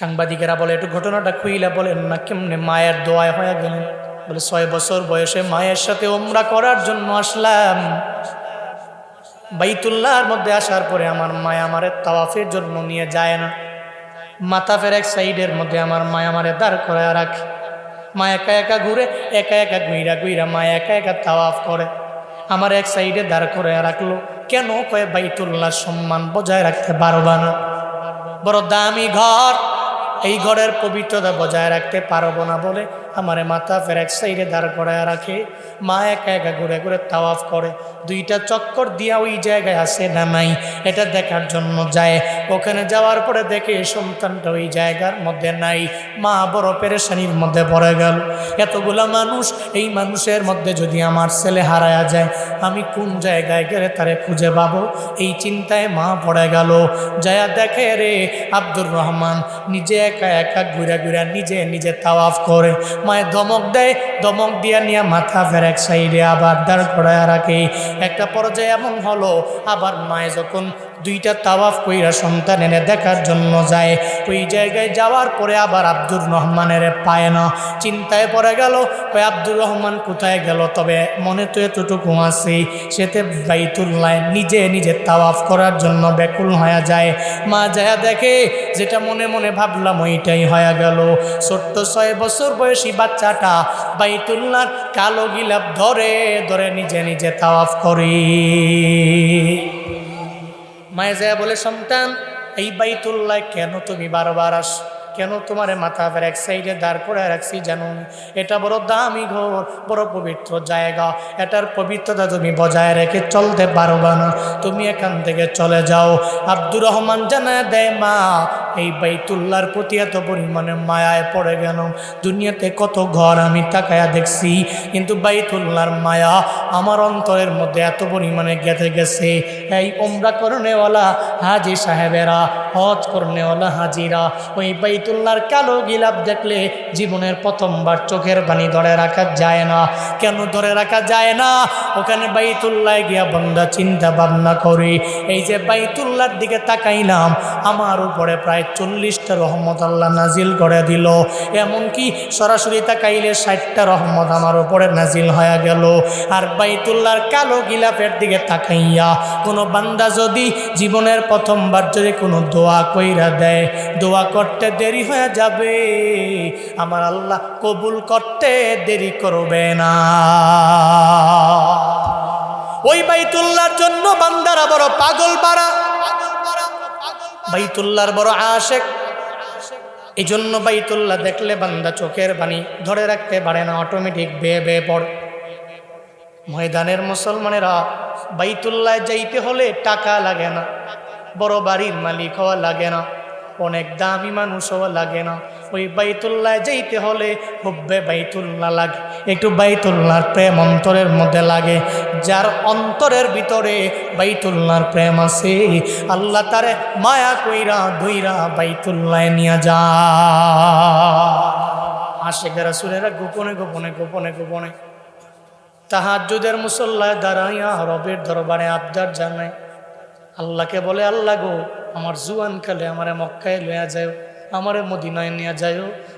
সাংবাদিকেরা বলে, একটু ঘটনাটা খুইলা বলেন না, কেমনে মায়ের দোয়ায় হয়ে গেলেন? বলে, ছয় বছর বয়সে মায়ের সাথে ওমরা করার জন্য আসলাম। বাইতুল্লাহর মধ্যে আসার পরে আমার মায় আমারে তাওয়াফের জন্য নিয়ে যায় না। মাথাফের এক সাইডের মধ্যে আমার মায় আমারে দাঁড় করায় রাখে। মা একা একা ঘুরে, একা একা গুইরা গুইরা মা একা একা তাওয়াফ করে। আমার এক সাইডে দাঁড় করে রাখল। কেন কয়ে, বাইতুল্লাহ সম্মান বজায় রাখতে পারবা না। বড় দামি ঘর এই ঘরের পবিত্রতা বজায় রাখতে পারব না বলে আমারে মাথা ফের এক সাইডে দাঁড় করায় রাখে। মা একা একা ঘুরে ঘুরে তাওয়াফ করে। দুইটা চক্কর দিয়া ওই জায়গায় আসে না নাই এটা দেখার জন্য যায়। ওখানে যাওয়ার পরে দেখে সন্তানটা ওই জায়গার মধ্যে নাই। মা বড় পেরেশানির মধ্যে পড়ে গেল। এতগুলা মানুষ, এই মানুষের মধ্যে যদি আমার ছেলে হারায়া যায়, আমি কোন জায়গায় গেলে তারে খুঁজে পাবো? এই চিন্তায় মা পড়ে গেল। যায়া দেখে রে আব্দুর রহমান নিজে একা একা ঘুরে ঘুরে নিজে নিজে তাওয়াফ করে। মায়ের ধমক দেয়, ধমক দিয়া নিয়ে মাথা ফের এক সাইডে আবার দাঁড় করায় রাখে। একটা পর্যায়ে এমন হলো, আবার মায়ে যখন দুইটা তাওয়াফ কইরা সন্তান এনে দেখার জন্য যায়। ওই জায়গায় যাওয়ার পরে আবার আব্দুর রহমানের পায় না চিন্তায় পড়ে গেল ওই আব্দুর রহমান কোথায় গেল? তবে মনে তো এতটুকু আছে সেতে বাইতুল্লাহ নিজে নিজে তাওয়াফ করার জন্য ব্যাকুল হয়ে যায়। মা যায় দেখে, যেটা মনে মনে ভাবলাম ওইটাই হয়ে গেল। ছোট্ট ছয় বছর বয়সী বাচ্চাটা বাইতুল্লার কালো গিলাপ ধরে ধরে নিজে নিজে তাওয়াফ করে। মায়ে যায় বলে, সন্তান, এই বাইতুল্লাহ কেন তুমি বারবার আস? কেন তোমার মাথা ফের এক সাইডে দাঁড় করে রাখছি জানো এটা বড় দামি ঘর, বড় পবিত্র জায়গা। এটার পবিত্রতা তুমি বজায় রেখে চলতে পারবা না। তুমি এখান থেকে চলে যাও। আব্দুর রহমান জানা দেয়, মা এই বাইতুল্লার প্রতি এত পরিমাণে মায়ায় পড়ে গেল। দুনিয়াতে কত ঘর আমি তাকায়া দেখছি, কিন্তু বাইতুল্লার মায়া আমার অন্তরের মধ্যে এত পরিমাণে গেঁথে গেছে। এই ওমরা করণেওয়ালা হাজি সাহেবেরা, হজ করণেওয়ালা হাজিরা, ওই বাইতুল্লার কালো গিলাপ দেখলে জীবনের প্রথমবার চোখের পানি ধরে রাখা যায় না। কেন ধরে রাখা যায় না? ওখানে বাইতুল্লায় গিয়া বন্ধা চিন্তা ভাবনা করে। এই যে বাইতুল্লার দিকে তাকাইলাম, আমার উপরে প্রায় চল্লিশটা রহমত আল্লাহ নাজিল করে দিল। এমনকি সরাসরি তাকাইলে ষাটটা রহমত আমার উপরে নাজিল হয়ে গেল। আর বাইতুল্লার কালো গিলাপের দিকে তাকাইয়া কোনো বান্দা যদি জীবনের প্রথমবার যদি কোনো দোয়া কইরা দেয়, দোয়া করতে দেরি হয়ে যাবে। আমার আল্লাহ কবুল করতে দেরি করবে না। ওই বাইতুল্লার জন্য বান্দারা বড় পাগল পারা বাইতুল্লাহর বড় আশেক। এই জন্য বাইতুল্লাহ দেখলে বান্দা চোখের বাণী ধরে রাখতে পারে না অটোমেটিক বেয়ে বেয়ে পড়। ময়দানের মুসলমানেরা বাইতুল্লায় যাইতে হলে টাকা লাগে না, বড় বাড়ির মালিক হওয়া লাগে না। অনেক দামি মানুষ হওয়া লাগে না। ওই বাইতুল্লাহ যাইতে হলে হুব্বে বাইতুল্লাহ লাগে। একটু বাইতুল্লাহর প্রেম অন্তরের মধ্যে লাগে। যার অন্তরের ভিতরে বাইতুল্লাহর প্রেম আছে, আল্লাহ তারে মায়া কইরা ধইরা বাইতুল্লাহ নিয়ে যা। আশেখের সুরেরা গোপনে গোপনে গোপনে গোপনে। তাহাজুদের মুসল্লায় দাঁড়াইয়া রবের দরবারে আবদার জানায়। আল্লাহকে বলে, আল্লাহ গো, আমার জুয়ান কালে আমারে মক্কায় লয়া যায় আমারে মদিনায় নিয়ে যায়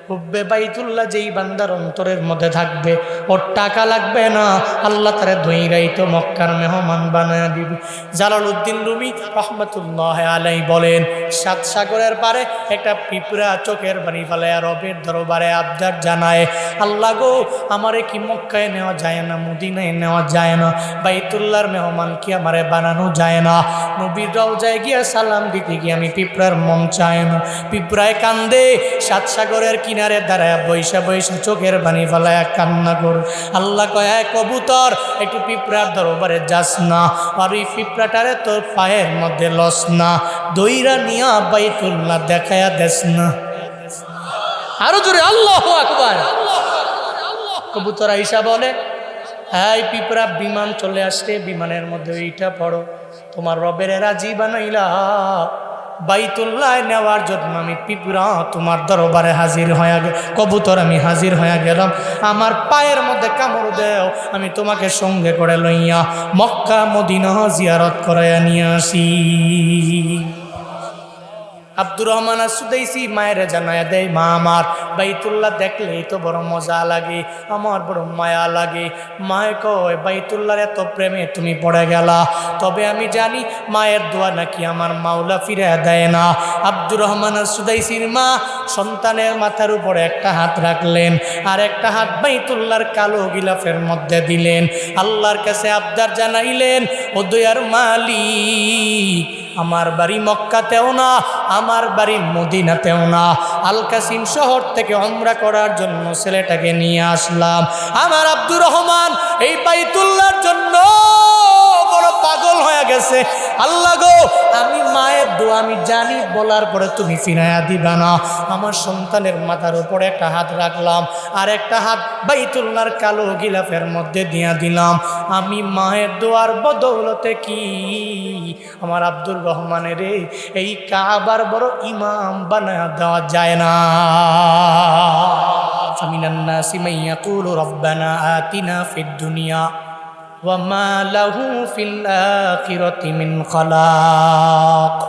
হুব্বে বাইতুল্লাহ যেই বান্দার অন্তরের মধ্যে থাকবে, ওর টাকা লাগবে না, আল্লাহ তারে দইরাই তো মক্কার মেহমান বানায় দিবি। জালাল উদ্দিন রুমি রহমতুল্লাহ আলাই বলেন, সাত সাগরের পারে একটা পিঁপড়া চোখের বাড়ি ফেলায় রবের দরবারে আবদার জানায়, আল্লাহ গো, আমারে কি মক্কায় নেওয়া যায় না, মদিনায় নেওয়া যায় না, বাইতুল্লাহর মেহমান কি আমারে বানানো যায় না? নবীর রওজায় গিয়া সালাম দিতে গিয়ে আমি পিঁপড়ার মন চায় না। পিঁপড়ায় কান্দে, সাত সাগরের কিনারে দাঁড়ায় বৈশা বৈশা চোখের বাণী ফেলায় কান্না কর। আল্লাহ কয় কবুতর, একটু পিঁপড়ার দরবারে যাস না, আর ওই পিঁপড়াটারে তোর পায়ের মধ্যে লস না। দইরা নিয়া বাইতুল্লাহ দেখায়া দেস না। আরও জোরে, আল্লাহ আকবার। কবুতর আইসা বলে হ্যাঁ পিঁপড়া, বিমান চলে আসছে, বিমানের মধ্যে এইটা পড়ো। তোমার রবের রাজি বানাইলা বাইতুল্লাহ নেওয়ার জন্য আমি পিঁপড়া তোমার দরবারে হাজির হয়ে কবুতর আমি হাজির হয়ে গেলাম। আমার পায়ের মধ্যে কামড় দেও, আমি তোমাকে সঙ্গে করে লইয়া মক্কা, মদিনা জিয়ারত করাইয়া নিয়ে আসি। আব্দুর রহমান সুদাইসি মায়ের জানায় দেয়, মা আমার, বাইতুল্লাহ দেখলেই তো বড় মজা লাগে, আমার বড় মায়া লাগে। মায় কয়, বাইতুল্লাহর এত প্রেমে তুমি পড়ে গেলা, তবে আমি জানি মায়ের দোয়া নাকি আমার মাওলা ফিরে দেয় না। আব্দুর রহমান সুদাইসির মা সন্তানের মাথার উপরে একটা হাত রাখলেন আর একটা হাত বাইতুল্লাহর কালো গিলাফের মধ্যে দিলেন। আল্লাহর কাছে আবদার জানাইলেন, ও দয়ার মালিক আমার বাড়ি মক্কাতেও না, আমার বাড়ি মদিনাতেও না। আলকাসিম শহর থেকে অমরা করার জন্য ছেলেটাকে নিয়ে আসলাম। আমার আব্দুর রহমান এই বাইতুল্লার জন্য। পাগল হয়ে গেছে আল্লাহ গো আমি মায়ের দোয়া আমি জানি বলার পরে তুমি ফিরাইয়া দিবা না আমার সন্তানের মাথার উপরে একটা হাত রাখলাম আর একটা হাত বাইতুল্লার কালো গিলাফের মধ্যে দিয়া দিলাম আমি মায়ের দোয়ার বদৌলতে কি আমার আব্দুর রহমানের এই কাবার বড় ইমাম বানা দেওয়া যায় না فمن الناس من يقول ربنا آتنا في الدنيا وما له في الآخرة من خلاق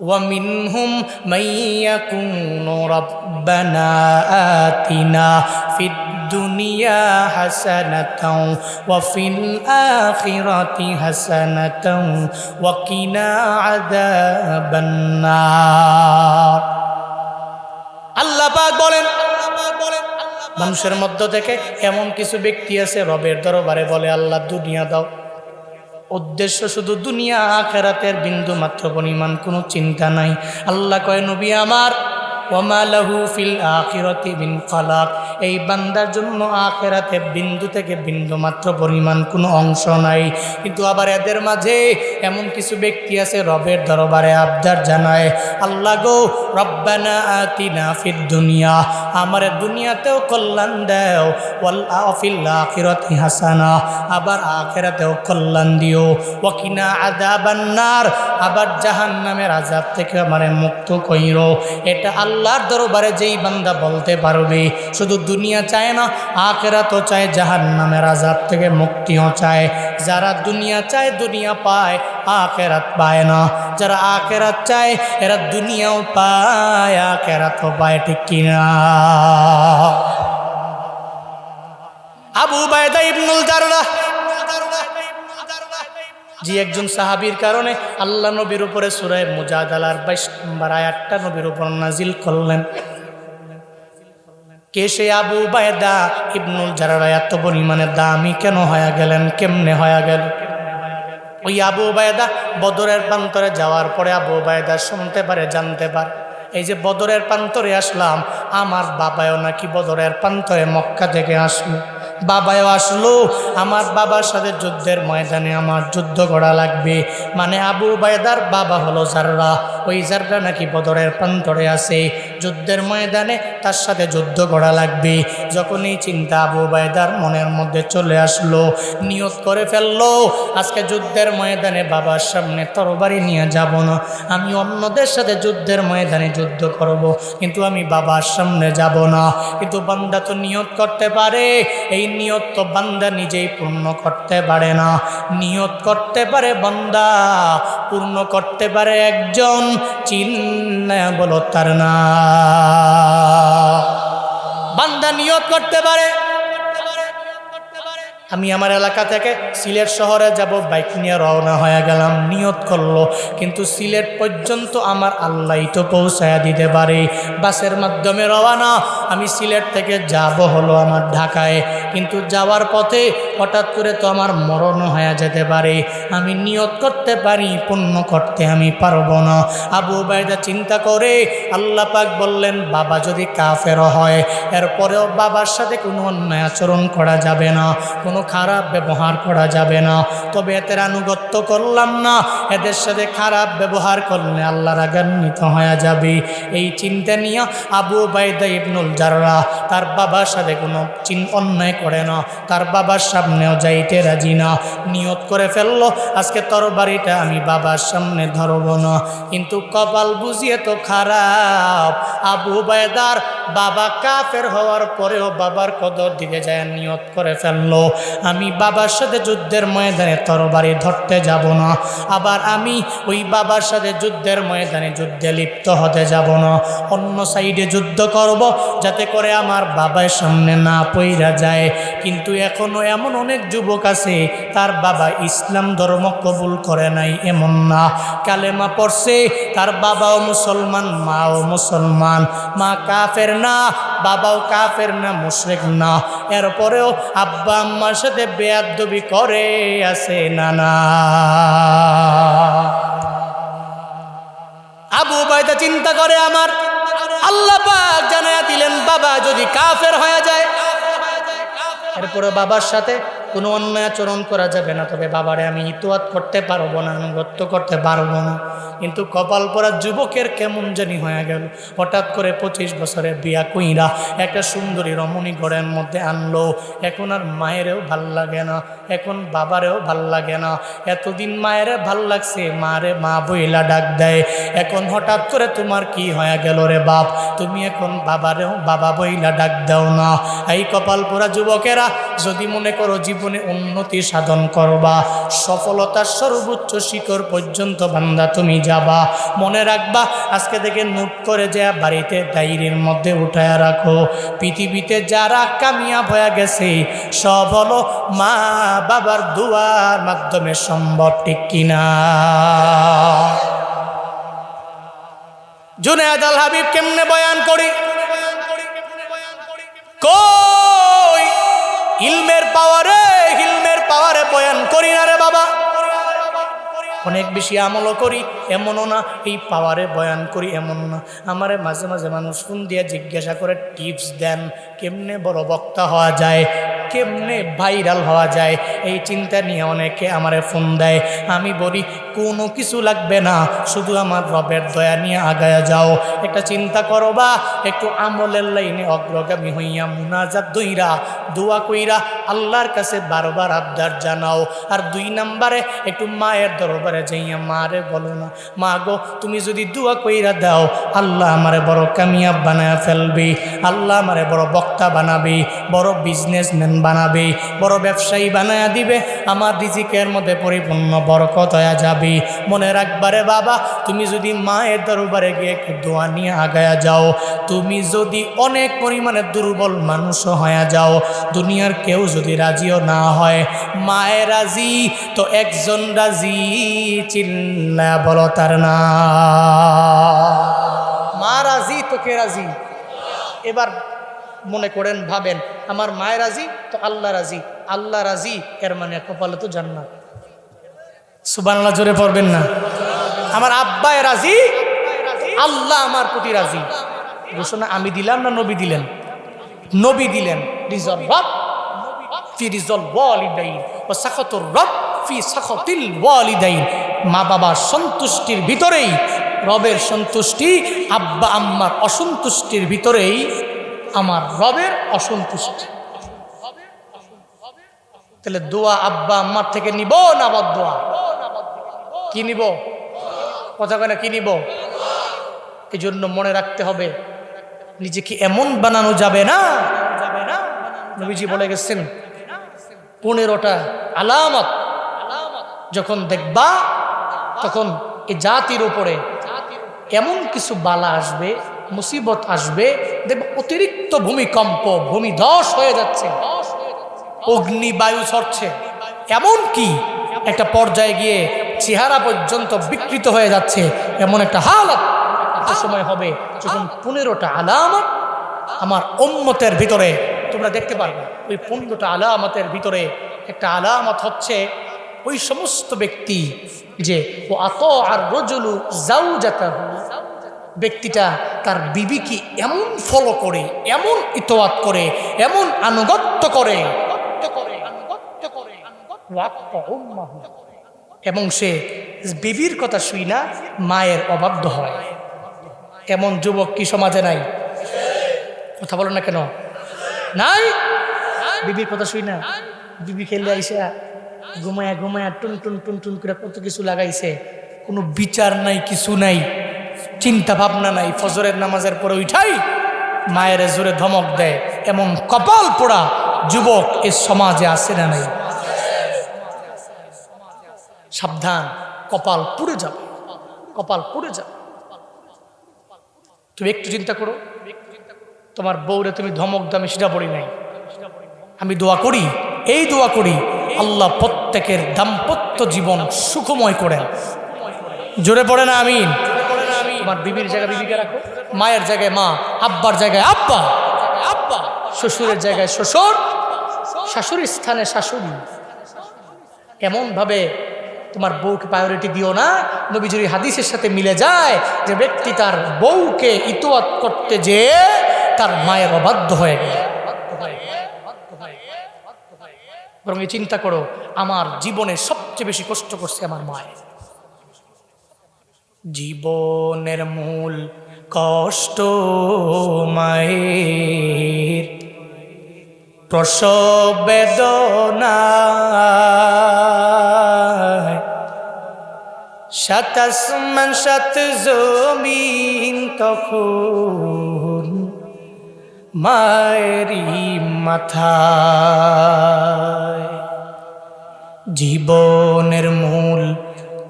ومنهم من يكون ربنا آتنا في الدنيا حسنة وفي الآخرة حسنة وقنا عذاب النار মানুষের মধ্য থেকে এমন কিছু ব্যক্তি আছে, রবের দরবারে বলে, আল্লাহ, দুনিয়া দাও। উদ্দেশ্য শুধু দুনিয়া, আখেরাতের বিন্দু মাত্র পরিমাণ কোনো চিন্তা নাই। আল্লাহ কয়, নবী আমার ওমালাহু ফিল আখিরতি বিন এই বান্দার জন্য আখেরাতে বিন্দু থেকে বিন্দু মাত্র পরিমাণ কোনো অংশ নাই। কিন্তু আবার এদের মাঝে এমন কিছু ব্যক্তি আছে রবের দরবারে আবদার জানায়, আল্লাহ গো, রব্বানা আতিনা ফিদ দুনিয়া, আমার দুনিয়াতেও কল্যাণ দেও, ওয়াল আখিরতি হাসানা, আবার আখেরাতেও কল্যাণ দিও, ওয়াকিনা আদাবান্নার আবার জাহান্নামের আজাব থেকে আমারে মুক্ত কইরো। এটা আল্লাহর দরবারে যেই বান্দা বলতে পারবে, শুধু দুনিয়া চায় না আখেরা তো চায়, জাহান্নামের আজাব থেকে মুক্তিও চায়। যারা দুনিয়া চায়, দুনিয়া পায়, আখেরাত পায় না। যারা আখেরাত চায়, এরা দুনিয়াও পায়, আখেরাতও পায়, ঠিক কিনা? আবু বায়দা ইবনুল জাররা জি একজন সাহাবীর কারণে আল্লাহ নবীর উপরে সুরায় মুজাদালার বাইশ নম্বর আয়াতটা নবীর উপর নাজিল করলেন। কে সে আবু বায়দা ইবনুল জারারা এত পরিমাণে দামি কেন হয়ে গেলেন, কেমনে হয়ে গেল? ওই আবু বায়দা বদরের প্রান্তরে যাওয়ার পরে আবু বায়দা শুনতে পারে, জানতে পারে। এই যে বদরের প্রান্তরে আসলাম, আমার বাবাও নাকি বদরের প্রান্তরে মক্কা থেকে আসলো। বাবাও আসলো। আমার বাবার সাথে যুদ্ধের ময়দানে আমার যুদ্ধ করা লাগবে। মানে আবু বায়দার বাবা হলো জাররা। ওই জাররা নাকি বদরের প্রান্তরে আছে। যুদ্ধের ময়দানে তার সাথে যুদ্ধ করা লাগবে। যখন এই চিন্তা আবু বায়দার মনের মধ্যে চলে আসলো, নিয়ত করে ফেলল, আজকে যুদ্ধের ময়দানে বাবার সামনে তরবারি নিয়ে যাব না। আমি অন্যদের সাথে যুদ্ধের ময়দানে যুদ্ধ করব, কিন্তু আমি বাবার সামনে যাব না। কিন্তু বান্দা তো নিয়ত করতে পারে। এই নিয়ত তো বান্দা নিজেই পূর্ণ করতে পারে না। নিয়ত করতে পারে বান্দা, পূর্ণ করতে পারে একজন চিন্না বলো তার না। বান্দা নিয়ত করতে পারে আমি আমার এলাকা থেকে সিলেট শহরে যাব, বাইক নিয়ে রওনা হয়ে গেলাম, নিয়ত করল। কিন্তু সিলেট পর্যন্ত আমার আল্লাহ তো পৌঁছায়া দিতে পারে। বাসের মাধ্যমে রওনা, আমি সিলেট থেকে যাব হলো আমার ঢাকায়। কিন্তু যাওয়ার পথে হঠাৎ করে তো আমার মরণ হয়ে যেতে পারে। আমি নিয়ত করতে পারি পূর্ণ করতে আমি পারব না। আবু বাইদা চিন্তা করে আল্লাহ পাক বললেন, বাবা যদি কাফের হয়, এরপরেও বাবার সাথে কোনো অন্যায় আচরণ করা যাবে না। কোনো খারাপ ব্যবহার করা যাবে না। তবে এদের আনুগত্য করলাম না। এদের সাথে খারাপ ব্যবহার করলে আল্লাহ রাগান্বিত হয়ে যাবে। এই চিন্তা নিয়ে আবু বাইদা ইবনুল জাররা তার বাবার সাথে কোনো চিন অন্যায় করে না। তার বাবার সামনেও যাইতে রাজি না। নিয়ত করে ফেলল, আজকে তরবারিটা আমি বাবার সামনে ধরব না। কিন্তু কপাল বুঝিয়ে তো খারাপ। আবু বায়দার বাবা কাফের হওয়ার পরেও বাবার কদর দিতে যায়, নিয়ত করে ফেলল। আমি বাবার সাথে যুদ্ধের ময়দানে তরবারি ধরতে যাব না। আবার আমি ওই বাবার সাথে যুদ্ধের ময়দানে যুদ্ধে লিপ্ত হতে যাব না। অন্য সাইডে যুদ্ধ করব যাতে করে আমার বাবার সামনে না পইরা যায়। কিন্তু এখনও এমন অনেক যুবক আছে, তার বাবা ইসলাম ধর্ম কবুল করে নাই এমন না। কালেমা পড়ছে, তার বাবাও মুসলমান, মাও মুসলমান। মা কাফের না, বাবাও কাফের না, মুশরিক না। এরপরেও আব্বা আম্মার সাথে বেয়াদবি করে আছে নানা। আবু বাইদা চিন্তা করে আমার, আল্লাহ পাক জানায়া দিলেন, বাবা, যদি কাফের হয়ে যায় এরপরে বাবার সাথে কোনো অন্যায় আচরণ করা যাবে না, তবে বাবারে আমি ইতোয়াত করতে পারব না আনুগত্য করতে পারব না। কিন্তু কপাল পরা যুবকের কেমন জানি হয়ে গেল। হঠাৎ করে পঁচিশ বছরে বিয়া কুইরা একটা সুন্দরী রমণী ঘরের মধ্যে আনলো। এখন আর মায়েরও ভালো লাগে না, এখন বাবারেও ভালো লাগে না। এতদিন মায়েরে ভালো লাগছে, মারে মা বইলা ডাক দেয়। এখন হঠাৎ করে তোমার কি হয়ে গেল রে বাপ? তুমি এখন বাবারেও, বাবা বইলা ডাক দাও না। এই কপাল পোড়া যুবকেরা, যদি মনে করো জীবনে উন্নতি সাধন করবা। সফলতার সর্বোচ্চ শিখর পর্যন্ত বান্দা তুমি যাবা। মনে রাখবা, আজকে থেকে নোট করে যা বাড়িতে ডায়েরির মধ্যে উঠায় রাখো। পৃথিবীতে যারা কামিয়াব হয়ে গেছে, সব হলো মা বাবার দুয়ার মাধ্যমে সম্ভব, ঠিক কিনা জুনেদ আল হাবিব কেমনে বয়ান করি? কই? ইলমের পাওয়ারে ইলমের পাওয়ারে বয়ান করি না রে বাবা। অনেক বেশি আমলও করি, এমনও না, এই পাওয়ারে বয়ান করি এমন না। আমারে মাঝে মাঝে মানুষ ফোন দিয়ে জিজ্ঞাসা করে, টিপস দেন, কেমনে বড় বক্তা হওয়া যায়? কেমনে ভাইরাল হওয়া যায়? এই চিন্তা নিয়ে অনেকে আমারে ফোন দেয়। আমি বলি কোনো কিছু লাগবে না। শুধু আমার রবের দয়া নিয়ে আগায়া যাও। একটা চিন্তা করো বা, একটু আমলের লাইনে অগ্রগামী হইয়া মুনাজাত দইরা, দোয়া কইরা আল্লাহর কাছে বারবার আবদার জানাও। আর দুই নাম্বারে একটু মায়ের দরবারে যাইয়া মারে বলো না, মা গো, তুমি যদি দোয়া কইরা দাও, আল্লাহ আমারে বড় কামিয়াব বানায় ফেলবে, আল্লাহ আমারে বড় বক্তা বানাবে, বড় বিজনেসম্যান বানাবে, বড় ব্যবসায়ী বানায়া দিবে, আমার রিজিকের মধ্যে পরিপূর্ণ বরকত হয়ে যাবে। মনে রাখবারে বাবা, তুমি যদি মায়ের দরবারে গিয়ে একটু দোয়া নিয়ে আগায়া যাও, তুমি যদি অনেক পরিমাণে দুর্বল মানুষও হয়ে যাও, দুনিয়ার কেউ যদি রাজিও না হয় মায়ের রাজি তো একজন রাজি, চিল্লা বলো তার না। মা রাজি তো কে রাজি? এবার মনে করেন, ভাবেন, আমার মায়ের রাজি তো আল্লাহ রাজি আল্লাহ রাজি, এর মানে কপালে তো জান্নাত। সুবানাল্লাহ জোরে পড়বেন না। আমার আব্বায় রাজি? আল্লাহ আমার প্রতি রাজি। ঘোষণা আমি দিলাম না নবী দিলেন? নবী দিলেন ফি ও রব ফি মা বাবার সন্তুষ্টির ভিতরেই, রবের সন্তুষ্টি, আব্বা আম্মার অসন্তুষ্টির ভিতরেই আমার রবের অসন্তুষ্টি। তাহলে দোয়া আব্বা আম্মার থেকে নিব না বদ দোয়া কি নিব? কথা কেনা কি নিব? এই জন্য মনে রাখতে হবে নিজেকে এমন বানানো যাবে না? যাবে না নবীজি বলে গেছেন, পনেরোটা আলামত যখন দেখবা, তখন এ জাতির উপরে এমন কিছু বালা আসবে, মুসিবত আসবে, দেখব অতিরিক্ত ভূমিকম্প ভূমি ধস হয়ে যাচ্ছে অগ্নি বায়ু ছড়ছে এমন কি? একটা পর্যায়ে গিয়ে চেহারা পর্যন্ত বিকৃত হয়ে যাচ্ছে এমন একটা হালত সময় হবে যখন পনেরোটা আলামত আমার উম্মতের ভিতরে তোমরা দেখতে পারবে ওই পনেরোটা আলামতের ভিতরে একটা আলামত হচ্ছে ওই সমস্ত ব্যক্তি যে ও আত আর রজুলু যাও যাতা ব্যক্তিটা তার বিবিকে এমন ফলো করে এমন ইতোয়াত করে এমন আনুগত্য করে এবং সে বিবির কথা শুই না, মায়ের অবাধ্য হয় এমন যুবক কি সমাজে নাই? কথা বলো না কেন? নাই? বিবির কথা শুই না। বিবি খেলে আইসা, ঘুমায়া ঘুমায়া টুন টুন টুন টুন করে কত কিছু লাগাইছে। কোনো বিচার নাই, কিছু নাই, চিন্তা ভাবনা নাই। ফজরের নামাজের পরে উঠাই, মায়ের জোরে ধমক দেয়। এমন কপাল পোড়া যুবক এ সমাজে আসে না নাই? সাবধান, কপাল পুড়ে যাবে, কপাল পুড়ে যাবে। তুমি একটু চিন্তা করো, তোমার বউরে তুমি ধমক দামে সেটা পড়ি নাই। আমি দোয়া করি, এই দোয়া করি, আল্লাহ প্রত্যেকের দাম্পত্য জীবন সুখময় করেন। জোরে পড়ে না আমি তোমার বিবির জায়গায় বিবিকে রাখো। মায়ের জায়গায় মা, আব্বার জায়গায় আব্বা আব্বা, শ্বশুরের জায়গায় শ্বশুর, শাশুড়ির স্থানে শাশুড়ি। এমনভাবে তোমার বউকে প্রায়োরিটি দিও না। নবীজুরি হাদিসের সাথে মিলে যায় যে ব্যক্তি তার বউকে ইতোয়াত করতে যে তার মায়ের অবাধ্য হয়ে গেল। বরং এই চিন্তা করো, আমার জীবনে সবচেয়ে বেশি কষ্ট করছে আমার মায়ের। জীবনের মূল কষ্ট মায়ের। প্রসব বেদনা সাত আসমান সাত জমিন তখন মায়েরই মাথা জীবনের মূল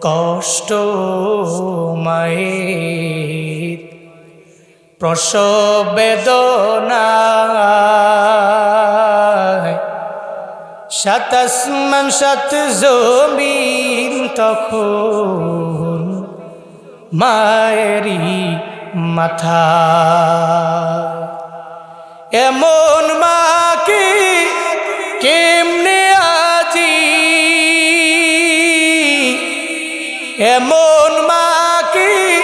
কষ্ট মায়ের প্রসব বেদনা সাত জমিন তখন মায়েরই মাথা। এমন মাকে কেমনে আজি? এমন মাকে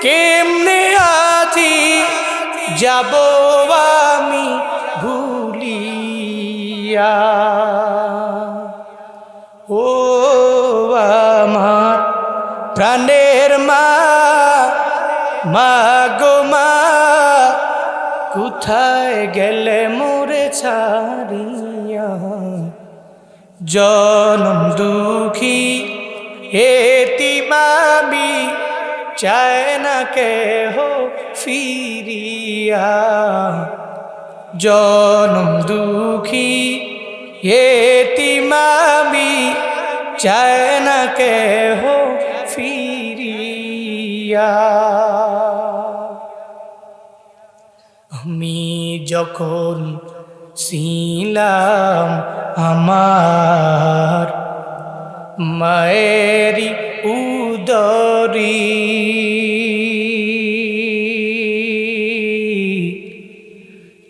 কেমনে আজি? যাব আমি ভুলিয়া। প্রাণের মা মা গো মা, কোথায় গেলে মোরে ছাড়িয়া? জনম দুঃখী এতি মামি, চায় না কে হো ফিরিয়া। জনম দুঃখী এতি মামি, চায় না কে হো ফিরিয়া আমি যখন ছিলাম আমার মায়েরি উদরি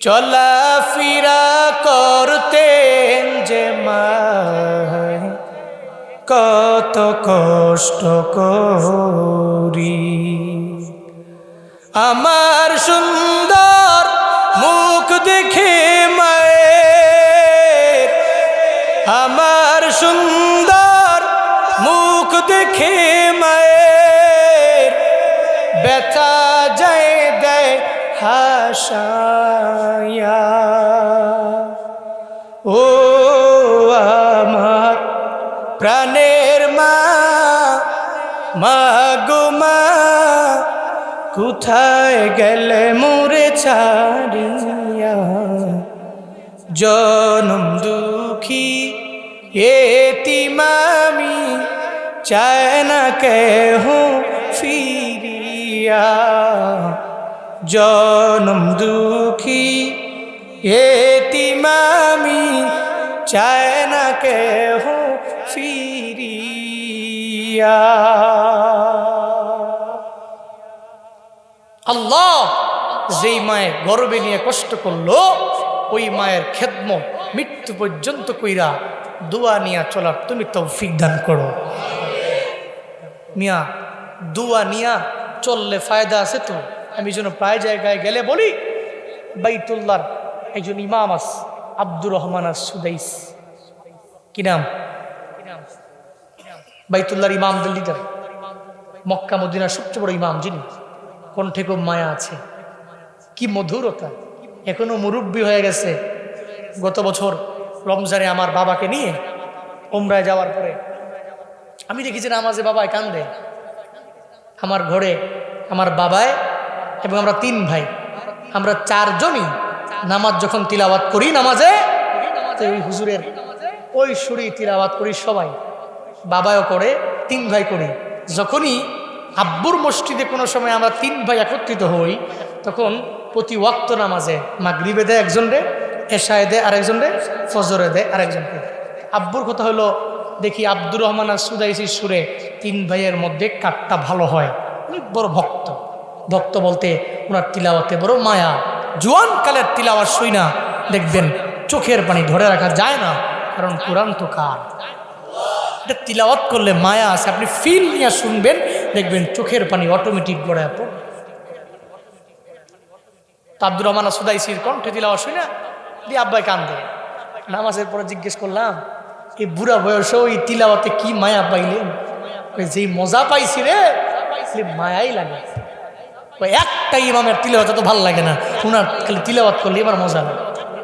চলাফেরা কষ্ট করি। আমার সুন্দর মুখ দেখে মায়ের, আমার সুন্দর মুখ দেখে মায়ের, ব্যথা যায় দেয় হাসায়া। কোথায় গেলে মোরে ছাড়িয়া? জনম দুঃখী এতি মামি চায় না কে হো ফিরিয়া। জনম দুঃখী এতি মামি চায় না কে হো ফিরিয়া। আল্লাহ যেই মায়ের গর্বে নিয়ে কষ্ট করল, ওই মায়ের খেদম মৃত্যু পর্যন্ত কইরা দোয়া নিয়া চলার তুমি তৌফিক দান করো। মিয়া, দোয়া নিয়া চললে ফায়দা আছে তো? আমি যেন প্রায় জায়গায় গেলে বলি বাইতুল্লার একজন ইমাম আস, আব্দুর রহমান আস সুদাইস। কি নাম? বাইতুল্লার ইমামদের লিডার মক্কা মদিনার সবচেয়ে বড় ইমাম যিনি। কণ্ঠে খুব মায়া আছে। কি মধুরতা। এখনও মুরব্বী হয়ে গেছে। গত বছর রমজানে আমার বাবাকে নিয়ে ওমরায় যাওয়ার পরে আমি দেখেছি নামাজে বাবায় কান্দে। আমার ঘরে আমার বাবায় এবং আমরা তিন ভাই। আমরা চারজনই নামাজ যখন তিলাওয়াত করি নামাজে ওই হুজুরের ওই সুরি তিলাওয়াত করি সবাই। বাবাও করে, তিন ভাই করি। যখনই আব্বুর মসজিদে কোনো সময় আমরা তিন ভাই একত্রিত হই, তখন প্রতি ওয়াক্ত নামাজে মাগরিবে দেয় একজন রে, এশায় দেয় আরেকজন রে, ফজরে দেয় আরেকজনকে আব্বুর কথা হলো, দেখি আব্দুর রহমান আর সুদাইসির সুরে তিন ভাইয়ের মধ্যে কাঠটা ভালো হয়। উনি বড় ভক্ত। ভক্ত বলতে ওনার তিলাওয়াতে বড় মায়া। জোয়ান কালের তিলাওয়াত শুই না। দেখবেন চোখের পানি ধরে রাখা যায় না, কারণ কোরআন তো কার। এটা তিলাওয়াত করলে মায়া আছে। আপনি ফিল নিয়ে শুনবেন দেখবেন চোখের পানি অটোমেটিক গড়ায় পড়বে তো আব্দুর রহমান সুদাইসির কণ্ঠে তিলাওয়াত শুই না দিয়ে আব্বাই কান্দে। নামাজের পরে জিজ্ঞেস করলাম এই বুড়া বয়সেও এই তিলাওয়াতে কি মায়া পাইলেন? যেই মজা পাইছি রে মায়াই লাগে। ওই একটা ইমামের তিলাওয়াত তো ভালো লাগে না। ওনার খালি তিলাওয়াত করলে এবার মজা লাগে।